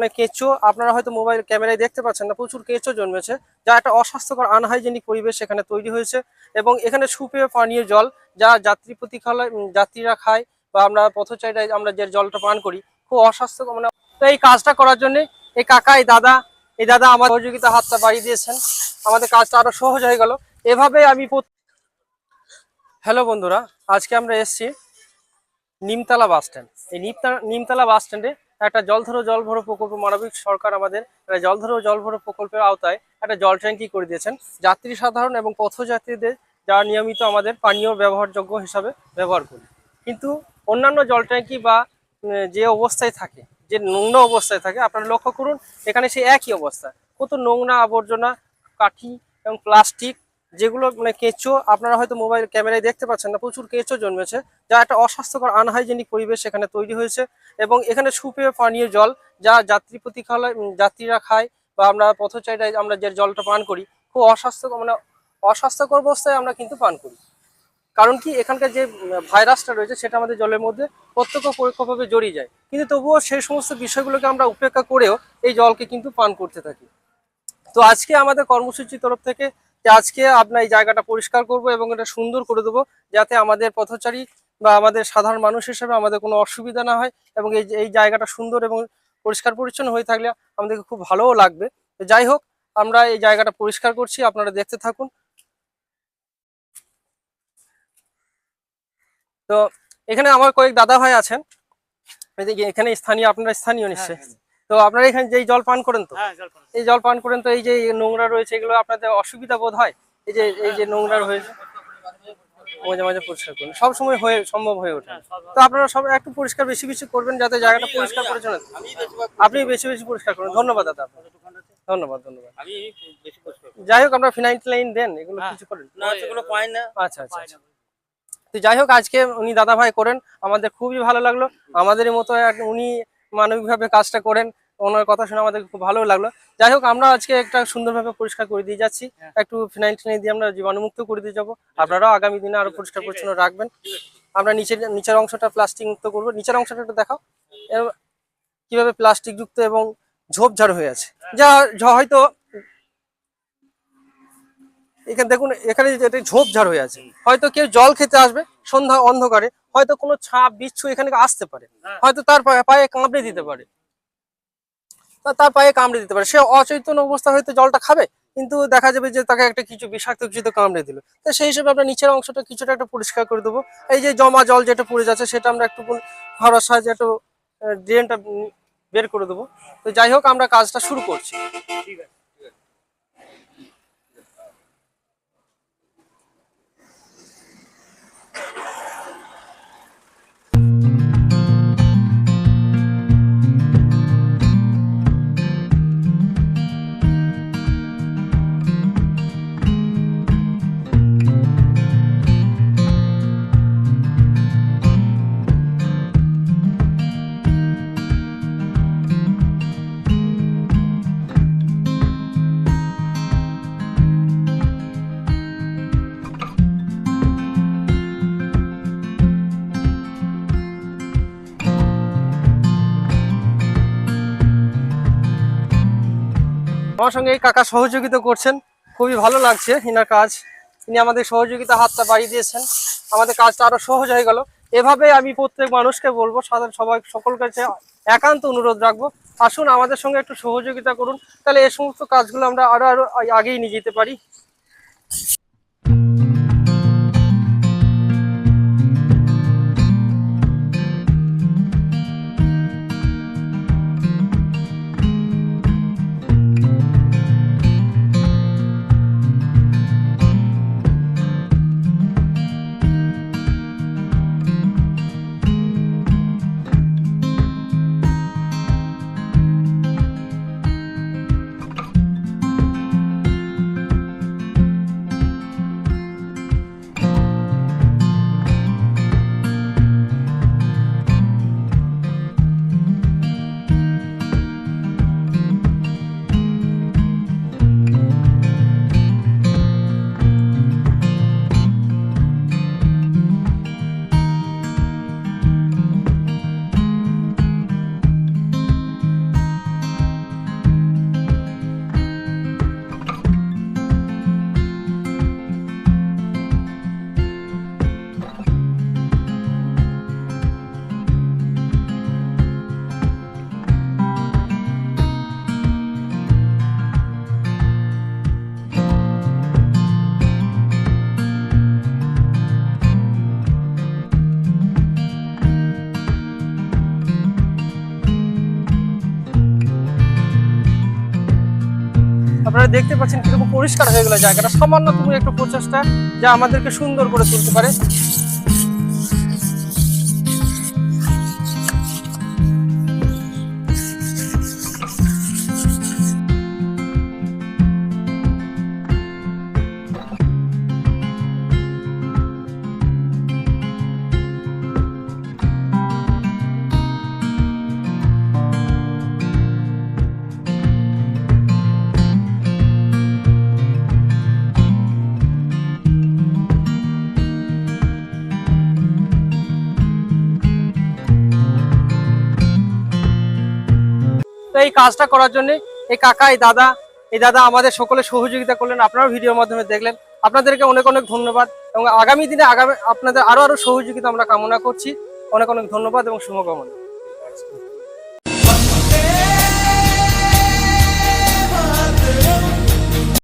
মানে কেঁচো, আপনারা হয়তো মোবাইল ক্যামেরায় দেখতে পাচ্ছেন না, প্রচুর কেঁচো জন্মেছে, যা একটা অস্বাস্থ্যকর আনহাইজেনিক পরিবেশ এখানে তৈরি হয়েছে এবং এখানে সুপেয় পানীয় জল, যা যাত্রী প্রতীক্ষালয় যাত্রীরা খায় বা আমরা পথচারীরা আমরা যে জলটা পান করি, খুব অস্বাস্থ্যকর মানে তো এই কাজটা করার জন্য এই কাকা, এই দাদা এই দাদা আমার সহযোগিতা হাতটা বাড়িয়ে দিয়েছেন, আমাদের কাজটা আরও সহজ হয়ে গেল। এভাবে আমি হ্যালো বন্ধুরা, আজকে আমরা এসছি নিমতলা বাস স্ট্যান্ড। এই নিমতলা নিমতলা বাস স্ট্যান্ডে একটা জলধরো জল ভরো প্রকল্প মানবিক সরকার আমাদের একটা জলধরো জল ভরো প্রকল্পের আওতায় একটা জল ট্যাঙ্কি করে দিয়েছেন। যাত্রী সাধারণ এবং পথযাত্রীদের যারা নিয়মিত আমাদের পানীয় ব্যবহারযোগ্য হিসাবে ব্যবহার করি। কিন্তু অন্যান্য জল ট্যাঙ্কি বা যে অবস্থায় থাকে, যে নোংরা অবস্থায় থাকে, আপনারা লক্ষ্য করুন, এখানে সে একই অবস্থা। কত নোংরা আবর্জনা, কাঠি এবং প্লাস্টিক যেগুলো মানে কেঁচো, আপনারা হয়তো মোবাইল ক্যামেরায় দেখতে পাচ্ছেন না, প্রচুর কেঁচো জন্মেছে, যা একটা অস্বাস্থ্যকর আনহাইজেনিক পরিবেশ এখানে তৈরি হয়েছে এবং এখানে সুপেয় পানীয় জল যা যাত্রী প্রতীক্ষালয় যাত্রীরা খায় বা আমরা পথচারীরা আমরা যে জলটা পান করি, খুব অস্বাস্থ্যকর মানে অস্বাস্থ্যকর অবস্থায় আমরা কিন্তু পান করি। কারণ কি, এখানকার যে ভাইরাসটা রয়েছে সেটা আমাদের জলের মধ্যে প্রত্যক্ষ পরোক্ষভাবে জড়িয়ে যায়। কিন্তু তবুও সেই সমস্ত বিষয়গুলোকে আমরা উপেক্ষা করেও এই জলকে কিন্তু পান করতে থাকি। তো আজকে আমাদের কর্মসূচির তরফ থেকে যে আজকে আপনার এই জায়গাটা পরিষ্কার করব এবং এটা সুন্দর করে দেবো যাতে আমাদের পথচারী বা আমাদের সাধারণ মানুষ হিসেবে আমাদের কোনো অসুবিধা না হয় এবং এই এই জায়গাটা সুন্দর এবং পরিষ্কার পরিচ্ছন্ন হয়ে থাকলে আমাদেরকে খুব ভালোও লাগবে। তো যাই হোক আমরা এই জায়গাটা পরিষ্কার করছি আপনারা দেখতে থাকুন। তো এখানে আমার কয়েক দাদা ভাই আছেন এখানে স্থানীয় আপনারা স্থানীয় নিশ্চয় তো আপনারা এখানে যেই জল পান করেন তো? হ্যাঁ। এই জল পান করেন তো এই যে নোংরা রয়েছে এগুলো আপনাদের অসুবিধা বোধ হয়? এই যে এই যে নোংরা রয়েছে? মাঝে মাঝে পরিষ্কার করুন। সব সময় হয়ে সম্ভব হয়ে ওঠে। হ্যাঁ, তো আপনারা সব একটু পরিষ্কার বেশি বেশি করবেন যাতে জায়গাটা পরিষ্কার পরিচ্ছন্ন। আপনি বেশি বেশি পরিষ্কার করুন। ধন্যবাদ দাদা ধন্যবাদ ধন্যবাদ। যাই হোক আমরা ফিনাইল লাইন দেন এগুলো হ্যাঁ। কিছু করেন। আচ্ছা আচ্ছা আচ্ছা। তো যাই হোক আজকে উনি দাদা ভাই করেন। আমাদের খুবই ভালো লাগল। আমাদের মতো এক- উনি মানবিকভাবে কাজটা করেন ওনার কথা শুনে আমাদের খুব ভালো লাগল। যাই হোক আমরা আজকে একটা সুন্দরভাবে পরিষ্কার করে দিয়ে যাচ্ছি। হ্যাঁ। একটু ফিনাইল টিনাইল দিয়ে আমরা জীবাণুমুক্ত করে দিয়ে যাব। আপনারাও আগামী দিনে আরও পরিষ্কার পরিচ্ছন্ন রাখবেন। আমরা নিচের নিচের অংশটা প্লাস্টিক মুক্ত করব। নিচের অংশটা একটু দেখাও। কীভাবে প্লাস্টিক যুক্ত এবং ঝোপঝাড় হয়ে আছে। যা হয়তো এখানে দেখুন এখানে ঝোপঝাড় হয়ে আছে। হয়তো কেউ জল খেতে আসবে সন্ধ্যা অন্ধকারে হয়তো কোনো ছাপ বিচ্ছু এখানে আসতে পারে। হ্যাঁ। হয়তো তার পায়ে- কামড়ে দিতে পারে। তার পায়ে কামড়ে দিতে পারে। সে অচৈতন্য অবস্থা হয়তো জলটা খাবে কিন্তু দেখা যাবে যে তাকে একটা কিছু বিষাক্ত কিছু তো কামড়ে দিল। তো সেই হিসেবে আমরা নিচের অংশটা কিছুটা একটা পরিষ্কার করে দেবো। এই যে জমা জল যেটা পড়ে যাচ্ছে সেটা আমরা একটু খরার সাহায্যে একটু ড্রেনটা বের করে দেবো। তো যাই হোক আমরা কাজটা শুরু করছি। ঠিক আছে। আমার সঙ্গে এই কাকা সহযোগিতা করছেন। খুবই ভালো লাগছে ইনার কাজ। তিনি আমাদের সহযোগিতা হাতটা বাড়িয়ে দিয়েছেন। আমাদের কাজটা আরও সহজ হয়ে গেল। এভাবে আমি প্রত্যেক মানুষকে বলব, সাধারণ সবাই সকল কাছে একান্ত অনুরোধ রাখব। আসুন, আমাদের সঙ্গে একটু সহযোগিতা করুন। তাহলে এই সমস্ত কাজগুলো আমরা আরও আরও আগেই নিয়ে যেতে পারি। আপনারা দেখতে পাচ্ছেন কীরকম পরিষ্কার হয়ে গেল জায়গাটা। সামান্য তুমি একটু প্রচেষ্টা যা আমাদেরকে সুন্দর করে তুলতে পারে। এই কাজটা করার জন্য এই কাকা, এই দাদা এই দাদা আমাদের সকলে সহযোগিতা করলেন, আপনারাও ভিডিওর মাধ্যমে দেখলেন। আপনাদেরকে অনেক অনেক ধন্যবাদ এবং আগামী দিনে আগামী আপনাদের আরও আরও সহযোগিতা আমরা কামনা করছি। অনেক অনেক ধন্যবাদ এবং শুভকামনা।